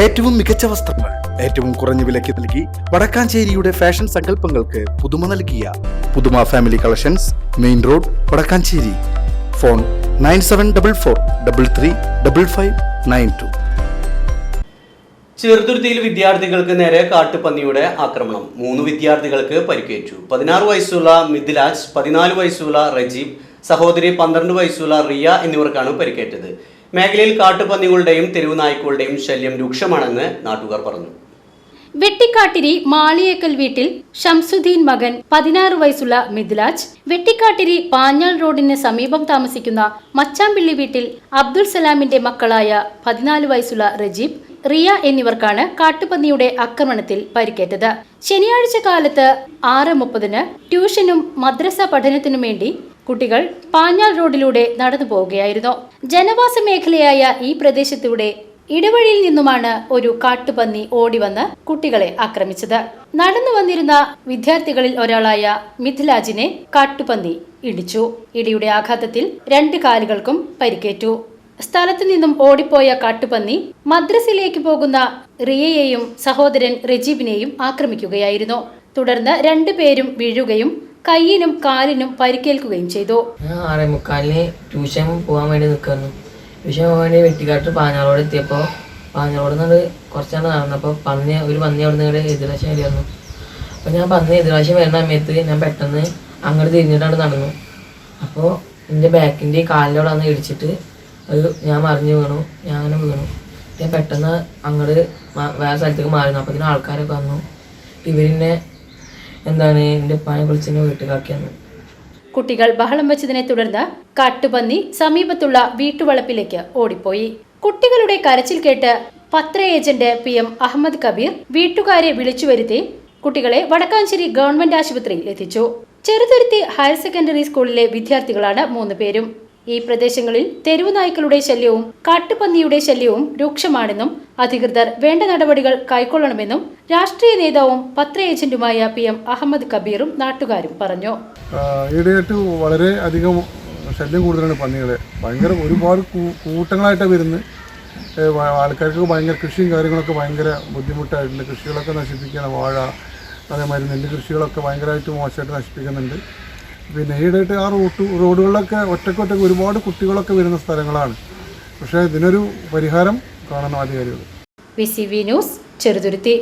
ഏറ്റവും മികച്ച വസ്ത്രങ്ങൾ ഏറ്റവും കുറഞ്ഞ വിലയ്ക്ക് നൽകി വടക്കാഞ്ചേരിയുടെ ഫാഷൻ സങ്കല്പങ്ങൾക്ക് പുതുമ നൽകിയ Puthuma family collections main road Vadakkanchery. Phone nine seven double four double three double five nine two. ചെറുതുരുത്തിയിൽ വിദ്യാർത്ഥികൾക്ക് നേരെ കാട്ടുപന്നിയുടെ ആക്രമണം. മൂന്ന് വിദ്യാർത്ഥികൾക്ക് പരിക്കേറ്റു. പതിനാറ് വയസ്സുള്ള മിഥിലാജ് പതിനാല് വയസ്സുള്ള റജീബ് സഹോദരി പന്ത്രണ്ട് വയസ്സുള്ള റിയ എന്നിവർക്കാണ് പരിക്കേറ്റത്. മേഖലയിൽ കാട്ടുപന്നികളുടെയും തെരുവുനായ്ക്കളുടെയും ശല്യം രൂക്ഷമാണെന്ന് നാട്ടുകാർ പറഞ്ഞു. വെട്ടിക്കാട്ടിരി മാളിയേക്കൽ വീട്ടിൽ ഷംസുദ്ദീൻ മകൻ പതിനാറ് വയസ്സുള്ള മിഥിലാജ് വെട്ടിക്കാട്ടിരി പാഞ്ഞാൾ റോഡിന് സമീപം താമസിക്കുന്ന മച്ചാമ്പിള്ളി വീട്ടിൽ അബ്ദുൾ സലാമിന്റെ മക്കളായ പതിനാല് വയസ്സുള്ള റജീബ് റിയ എന്നിവർക്കാണ് കാട്ടുപന്നിയുടെ ആക്രമണത്തിൽ പരിക്കേറ്റത്. ശനിയാഴ്ച കാലത്ത് ആറ് മുപ്പതിന് ട്യൂഷനും മദ്രസ പഠനത്തിനും വേണ്ടി കുട്ടികൾ പാഞ്ഞാൽ റോഡിലൂടെ നടന്നു പോവുകയായിരുന്നു. ജനവാസ മേഖലയായ ഈ പ്രദേശത്തൂടെ ഇടവഴിയിൽ നിന്നുമാണ് ഒരു കാട്ടുപന്നി ഓടിവന്ന് കുട്ടികളെ ആക്രമിച്ചത്. നടന്നു വന്നിരുന്ന വിദ്യാർത്ഥികളിൽ ഒരാളായ മിഥിലാജിനെ കാട്ടുപന്നി ഇടിച്ചു. ഇടിയുടെ ആഘാതത്തിൽ രണ്ട് കാലുകൾക്കും പരിക്കേറ്റു. സ്ഥലത്തു നിന്നും ഓടിപ്പോയ കാട്ടുപന്നി മദ്രസയിലേക്ക് പോകുന്ന റിയയെയും സഹോദരൻ റജീബിനെയും ആക്രമിക്കുകയായിരുന്നു. തുടർന്ന് രണ്ടുപേരും വീഴുകയും കൈയിനും കാലിനും പരിക്കേൽക്കുകയും ചെയ്തു. ആറേ മുക്കാലിന് ട്യൂഷൻ പോകാൻ വേണ്ടി നിൽക്കുന്നു. ട്യൂഷൻ പോകാൻ വേണ്ടി വെട്ടിക്കാട്ട് പാഞ്ഞാറോട് എത്തിയപ്പോൾ പാഞ്ഞാറോട് നിന്ന് കുറച്ചാണ് നടന്നപ്പോൾ പന്നി ഒരു പന്നി അവിടെ നിന്ന് എതിരാശം വരി വന്നു അപ്പോൾ ഞാൻ പന്നി എതിരാശം വരുന്ന സമയത്ത് ഞാൻ പെട്ടെന്ന് അങ്ങോട്ട് തിരിഞ്ഞിട്ടാണ് നടന്നു. അപ്പോൾ എന്റെ ബാക്കിന്റെ കാലിലൂടെ അന്ന് ഇടിച്ചിട്ട് അത് ഞാൻ മറിഞ്ഞു വീണു. ഞാൻ അങ്ങനെ വീണു. ഞാൻ പെട്ടെന്ന് അങ്ങോട്ട് വേറെ സ്ഥലത്തേക്ക് മാറുന്നു അപ്പോൾ ഇതിന് ആൾക്കാരൊക്കെ വന്നു. ഇവരിന്നെ എന്താണ് എന്റെ പായ വിളിച്ചെന്നെ വീട്ടിലാക്കിയെന്ന് കുട്ടികൾ ബഹളം വെച്ചതിനെ തുടർന്ന് കാട്ടുപന്നി സമീപത്തുള്ള വീട്ടുവളപ്പിലേക്ക് ഓടിപ്പോയി. കുട്ടികളുടെ കരച്ചിൽ കേട്ട് പത്ര agent P M Ahammed Kabir വീട്ടുകാരെ വിളിച്ചു വരുത്തി കുട്ടികളെ വടക്കാഞ്ചേരി ഗവൺമെന്റ് ആശുപത്രിയിൽ എത്തിച്ചു. ചെറുതുരുത്തി ഹയർ സെക്കൻഡറി സ്കൂളിലെ വിദ്യാർത്ഥികളാണ് മൂന്ന് പേരും. ഈ പ്രദേശങ്ങളിൽ തെരുവു നായ്ക്കളുടെ ശല്യവും കാട്ടുപന്നിയുടെ ശല്യവും രൂക്ഷമാണെന്നും അധികൃതർ വേണ്ട നടപടികൾ കൈക്കൊള്ളണമെന്നും രാഷ്ട്രീയ നേതാവും പത്ര ഏജന്റുമായ പി എം അഹമ്മദ് കബീറും നാട്ടുകാരും പറഞ്ഞു. ആഹ് ഈയിടെയായിട്ട് വളരെ അധികം ശല്യം കൂടുതലാണ് പന്നികളെ. ഭയങ്കര ഒരുപാട് കൂട്ടങ്ങളായിട്ട് വരുന്നത്. ആൾക്കാർക്ക് ഭയങ്കര കൃഷിയും കാര്യങ്ങളൊക്കെ ഭയങ്കര ബുദ്ധിമുട്ടായിട്ടുണ്ട്. കൃഷികളൊക്കെ നശിപ്പിക്കുകയാണ് വാഴ അതേമാതിരി നെല്ല് കൃഷികളൊക്കെ ഭയങ്കരമായിട്ട് മോശമായിട്ട് നശിപ്പിക്കുന്നുണ്ട്. പിന്നെ ഈയിടെയായിട്ട് ആ റൂട്ട് റോഡുകളിലൊക്കെ ഒറ്റക്കൊറ്റക്ക് ഒരുപാട് കുട്ടികളൊക്കെ വരുന്ന സ്ഥലങ്ങളാണ്. പക്ഷേ ഇതിനൊരു പരിഹാരം കാണണം അധികാരികൾ ന്യൂസ് ചെറുതുരുത്തി.